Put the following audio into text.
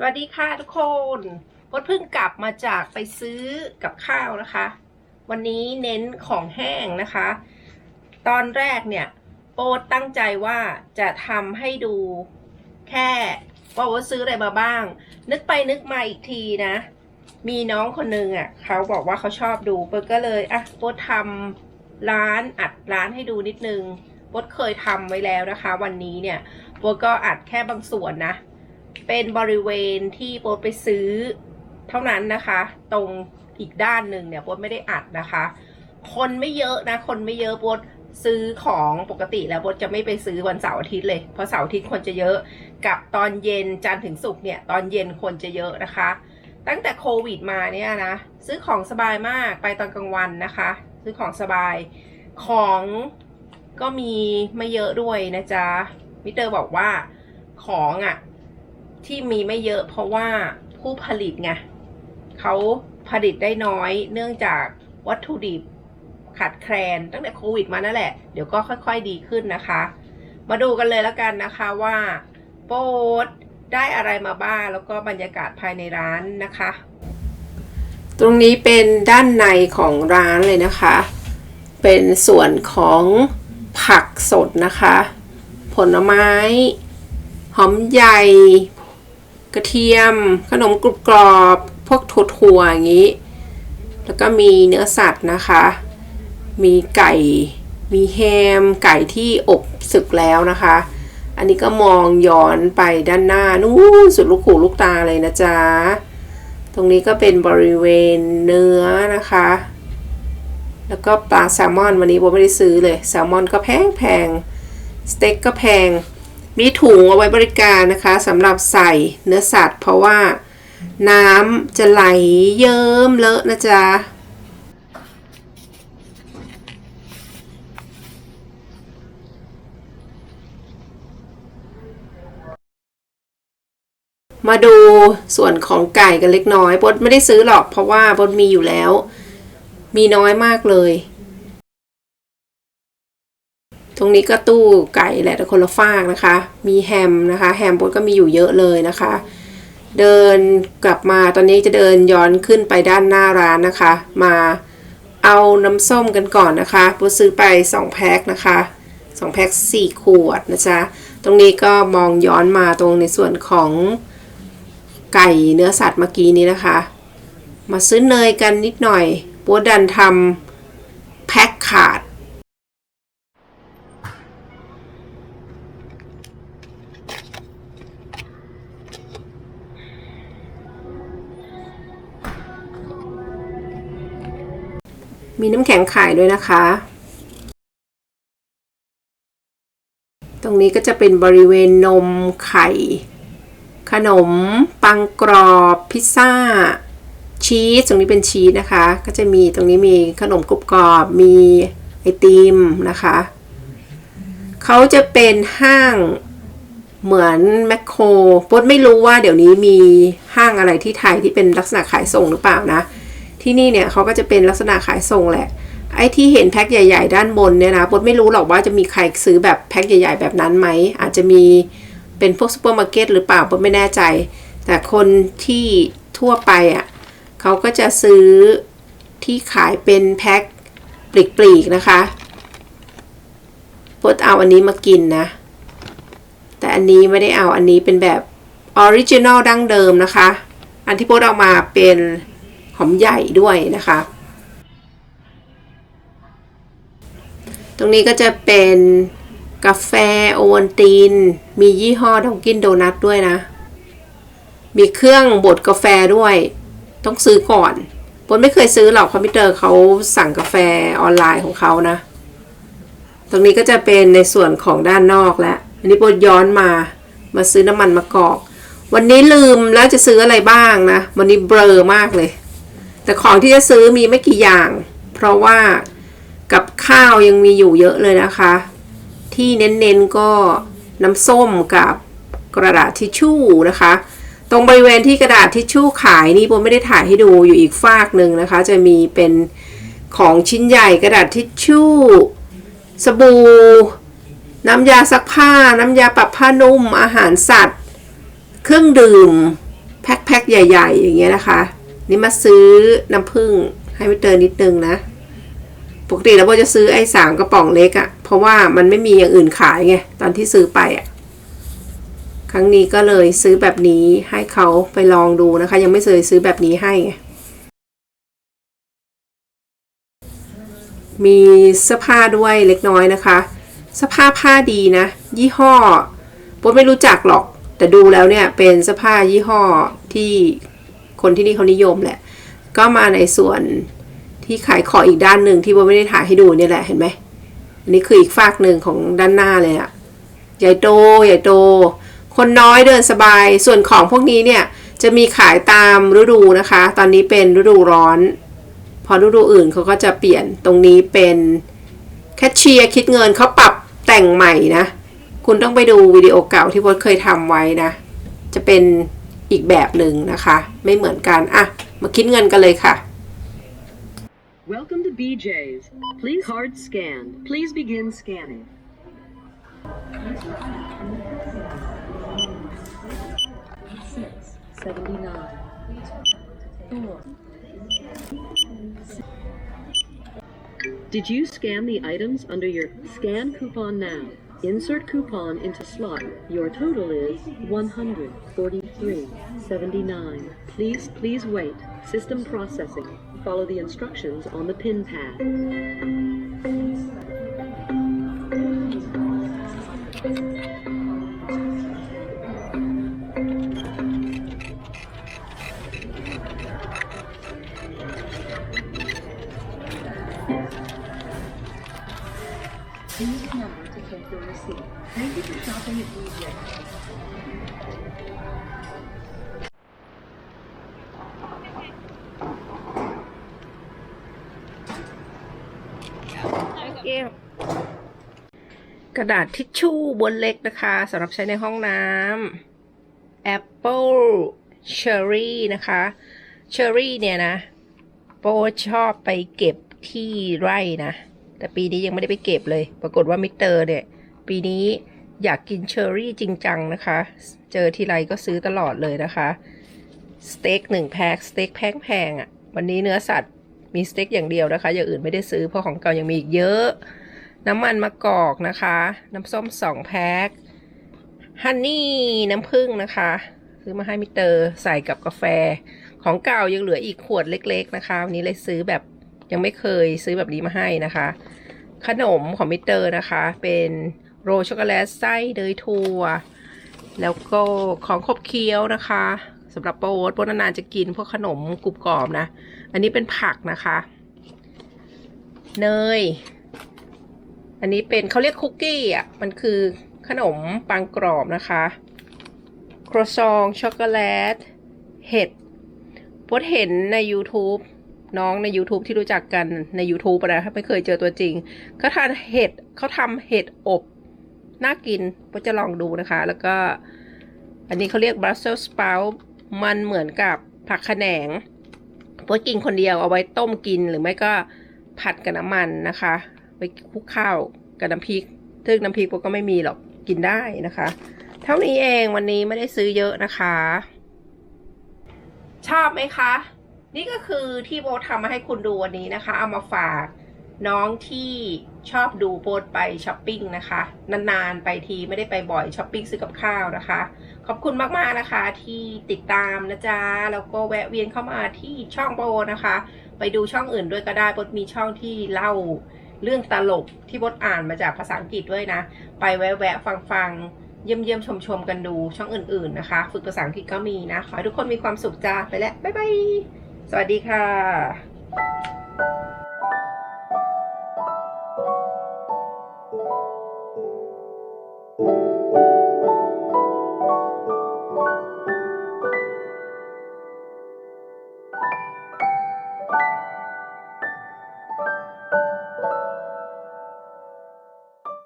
สวัสดีค่ะทุกคนพดเพิ่งกลับมาจากไปซื้อกับข้าวนะคะ วันนี้เน้นของแห้งนะคะ ตอนแรกเนี่ยโปดตั้งใจว่าจะทำให้ดูแค่ว่าโอ๊ตซื้ออะไรมาบ้าง นึกไปนึกมาอีกทีนะ มีน้องคนนึงอะเขาบอกว่าเขาชอบดูโปดก็เลยอะโปดทำร้านอัดร้านให้ดูนิดนึงโปดเคยทำไว้แล้วนะคะ วันนี้เนี่ยโปดก็อัดแค่บางส่วนนะ เป็นบริเวณที่โป๊ไปซื้อเท่านั้นนะคะ ตรงอีกด้านหนึ่งเนี่ยโป๊ไม่ได้อัดนะคะ คนไม่เยอะนะ คนไม่เยอะโป๊ซื้อของปกติแล้วโป๊จะไม่ไปซื้อวันเสาร์อาทิตย์เลย เพราะเสาร์อาทิตย์คนจะเยอะ กับตอนเย็นจันทร์ถึงศุกร์เนี่ยตอนเย็นคนจะเยอะนะคะ ตั้งแต่โควิดมาเนี่ยนะซื้อของสบายมากไปตอนกลางวันนะคะ ซื้อของสบายของก็มีไม่เยอะด้วยนะจ๊ะมิเตอร์บอกว่าของอะ ที่มีไม่เยอะเพราะว่าผู้ผลิตไงเขาผลิตได้น้อย เนื่องจากวัตถุดิบขาดแคลนตั้งแต่โควิดมานั่นแหละ เดี๋ยวก็ค่อยๆดีขึ้นนะคะ มาดูกันเลยแล้วกันนะคะว่าโป๊ดได้อะไรมาบ้างแล้วก็บรรยากาศภายในร้านนะคะ ตรงนี้เป็นด้านในของร้านเลยนะคะ เป็นส่วนของผักสดนะคะ ผลไม้ หอมใหญ่ ระเทียม ขนมกรุบกรอบ พวกถั่วๆอย่างนี้ แล้วก็มีเนื้อสัตว์นะคะ มีไก่ มีแฮม ไก่ที่อบสึกแล้วนะคะ อันนี้ก็มองย้อนไปด้านหน้านู่นสุดลูกหูลูกตาเลยนะจ๊ะ ตรงนี้ก็เป็นบริเวณเนื้อนะคะ แล้วก็ปลาแซลมอนวันนี้โบไม่ได้ซื้อเลย แซลมอนก็แพงแพงสเต็กก็แพง มีถุงเอาไว้บริการนะคะสำหรับใส่เนื้อสัตว์ เพราะว่าน้ำจะไหลเยิ้มเลอะนะจ๊ะมาดูส่วนของไก่กันเล็กน้อยบดไม่ได้ซื้อหรอกเพราะว่าบดมีอยู่แล้ว มีน้อยมากเลย ตรงนี้ก็ตู้ไก่แหละแต่คนละฟากนะคะ มีแฮมนะคะ แฮมบดก็มีอยู่เยอะเลยนะคะ เดินกลับมาตอนนี้จะเดินย้อนขึ้นไปด้านหน้าร้านนะคะ มาเอาน้ำส้มกันก่อนนะคะบดซื้อไป 2 แพ็คนะคะ2แพ็ค4ขวดนะจ๊ะ ตรงนี้ก็มองย้อนมาตรงในส่วนของไก่เนื้อสัตว์เมื่อกี้นี้นะคะ มาซื้อเนยกันนิดหน่อยบัวดันทำแพ็คขาด มีน้ำแข็งขายด้วยนะคะ ตรงนี้ก็จะเป็นบริเวณนมไข่ ขนม ปังกรอบ พิซซ่า ชีส ตรงนี้เป็นชีสนะคะ ก็จะมีตรงนี้มีขนมกรุบกรอบ มีไอติมนะคะ เขาจะเป็นห้างเหมือนแมคโครปดไม่รู้ว่าเดี๋ยวนี้มีห้างอะไรที่ไทยที่เป็นลักษณะขายส่งหรือเปล่านะ ที่นี่เนี่ยเขาก็จะเป็นลักษณะขายส่งแหละ ไอ้ที่เห็นแพ็คใหญ่ ๆ ด้านบนเนี่ยนะปดไม่รู้หรอกว่าจะมีใครซื้อแบบแพ็คใหญ่ ๆ แบบนั้นไหม อาจจะมีเป็นพวกซูเปอร์มาร์เก็ตหรือเปล่าปดไม่แน่ใจ แต่คนที่ทั่วไปอะเขาก็จะซื้อที่ขายเป็นแพ็คปลีกๆนะคะปดเอาอันนี้มากินนะ แต่อันนี้ไม่ได้เอาอันนี้เป็นแบบออริจินอลดั้งเดิมนะคะ อันที่โพสเอามาเป็น หอมใหญ่ด้วยนะคะ ตรงนี้ก็จะเป็นกาแฟโอวัลติน มียี่ห้อดองกินโดนัทด้วยนะ มีเครื่องบดกาแฟด้วย ต้องซื้อก่อนปนไม่เคยซื้อหรอกคอมพิวเตอร์เขาสั่งกาแฟออนไลน์ของเขานะ ตรงนี้ก็จะเป็นในส่วนของด้านนอกแล้วอันนี้ปนย้อนมามาซื้อน้ำมันมะกอก วันนี้ลืมแล้วจะซื้ออะไรบ้างนะ วันนี้เบลอมากเลย แต่ของที่จะซื้อมีไม่กี่อย่าง เพราะว่ากับข้าวยังมีอยู่เยอะเลยนะคะ ที่เน้นๆก็น้ำส้มกับกระดาษทิชชู่นะคะ ตรงบริเวณที่กระดาษทิชชู่ขายนี่ผมไม่ได้ถ่ายให้ดูอยู่อีกฝากหนึ่งนะคะ จะมีเป็นของชิ้นใหญ่กระดาษทิชชู่ สบู่ น้ำยาซักผ้า น้ำยาปรับผ้านุ่มอาหารสัตว์ เครื่องดื่ม แพ็คแพ็คใหญ่ ๆ อย่างเงี้ยนะคะ นี่มาซื้อน้ำผึ้งให้ไม่เตินนิดนึงนะ ปกติแล้วโบจะซื้อไอ้สามกระป๋องเล็กอะเพราะว่ามันไม่มีอย่างอื่นขายไงตอนที่ซื้อไปอะครั้งนี้ก็เลยซื้อแบบนี้ให้เขาไปลองดูนะคะ ยังไม่เคยซื้อแบบนี้ให้ไงมีเสื้อผ้าด้วยเล็กน้อยนะคะเสื้อผ้าผ้าดีนะ ยี่ห้อโบไม่รู้จักหรอก แต่ดูแล้วเนี่ยเป็นเสื้อผ้ายี่ห้อที่ คนที่นี่เขานิยมแหละ ก็มาในส่วนที่ขายของอีกด้านหนึ่งที่โบไม่ได้ถ่ายให้ดูเนี่ยแหละเห็นไหมอันนี้คืออีกฝากหนึ่งของด้านหน้าเลยอะใหญ่โตใหญ่โต คนน้อยเดินสบาย ส่วนของพวกนี้เนี่ยจะมีขายตามฤดูนะคะ ตอนนี้เป็นฤดูร้อน พอฤดูอื่นเขาก็จะเปลี่ยนตรงนี้เป็นแคชเชียร์คิดเงินเขาปรับแต่งใหม่นะ คุณต้องไปดูวิดีโอเก่าที่พจน์เคยทำไว้นะ จะเป็น อีกแบบหนึ่งนะคะ ไม่เหมือนกันอะมาคิดเงินกันเลยค่ะ Welcome to BJ's. Please card scanned. Please begin scanning. Six seventy-nine. Four. Did you scan the items under your scan coupon now? Insert coupon into slot. Your total is 143.79. Please, please wait. System processing. Follow the instructions on the pin pad. กระดาษทิชชู่บนเล็กนะคะสำหรับใช้ในห้องน้ำ Apple Cherry นะคะ Cherry เนี่ยนะ โปชอบไปเก็บที่ไร่นะ แต่ปีนี้ยังไม่ได้ไปเก็บเลย ปรากฏว่ามิเตอร์เนี่ย ปีนี้ อยากกินเชอร์รี่จริงจังนะคะ เจอทีไรก็ซื้อตลอดเลยนะคะ สเต็กหนึ่งแพ็คสเต็กแพงๆอะ่ะ วันนี้เนื้อสัตว์มีสเต็กอย่างเดียวนะคะ อย่างอื่นไม่ได้ซื้อเพราะของเก่ายังมีอีกเยอะ น้ำมันมะกอกนะคะ น้ำส้มสองแพ็ค ฮันนี่น้ำผึ้งนะคะ ซื้อมาให้มิเตอร์ใส่กับกาแฟ ของเก่ายังเหลืออีกขวดเล็ก ๆนะคะ วันนี้เลยซื้อแบบยังไม่เคยซื้อแบบนี้มาให้นะคะ ขนมของมิเตอร์นะคะ เป็น โรช็อกโกแลตไส้เนยถั่ว แล้วก็ของขบเคี้ยวนะคะสำหรับโปรดโปรดนานๆจะกินพวกขนมกรุบกรอบนะ อันนี้เป็นผักนะคะ เนย อันนี้เป็นเขาเรียกคุกกี้อะ มันคือขนมปังกรอบนะคะครัวซองช็อกโกแลต เห็ดพดเห็นใน YouTube น้องใน YouTube ที่รู้จักกันใน YouTube นะไม่เคยเจอตัวจริงเขาทานเห็ดเขาทำเห็ดอบ น่ากินก็จะลองดูนะคะ แล้วก็อันนี้เขาเรียก Brussels sprout มันเหมือนกับผักขะแหนงพดกินคนเดียวเอาไว้ต้มกินหรือไม่ก็ผัดกับน้ำมันนะคะ ไปคลุกข้าวกับน้ำพริกซึ่งน้ำพริกโบก็ไม่มีหรอกกินได้นะคะ เท่านี้เองวันนี้ไม่ได้ซื้อเยอะนะคะ ชอบไหมคะ นี่ก็คือที่โบทำมาให้คุณดูวันนี้นะคะ เอามาฝาก น้องที่ชอบดูโบทไปช้อปปิ้งนะคะ นานๆไปทีไม่ได้ไปบ่อยช้อปปิ้งซื้อกับข้าวนะคะ ขอบคุณมากๆนะคะที่ติดตามนะจ๊ะแล้วก็แวะเวียนเข้ามาที่ช่องโบนะคะ ไปดูช่องอื่นด้วยก็ได้โบมีช่องที่เล่าเรื่องตลกที่บดอ่านมาจากภาษาอังกฤษด้วยนะ ไปแวะๆฟังๆเยี่ยมๆชมๆกันดูช่องอื่นๆนะคะ ฝึกภาษาอังกฤษก็มีนะขอให้ทุกคนมีความสุขจ้าไปแล้วบ๊ายบายสวัสดีค่ะ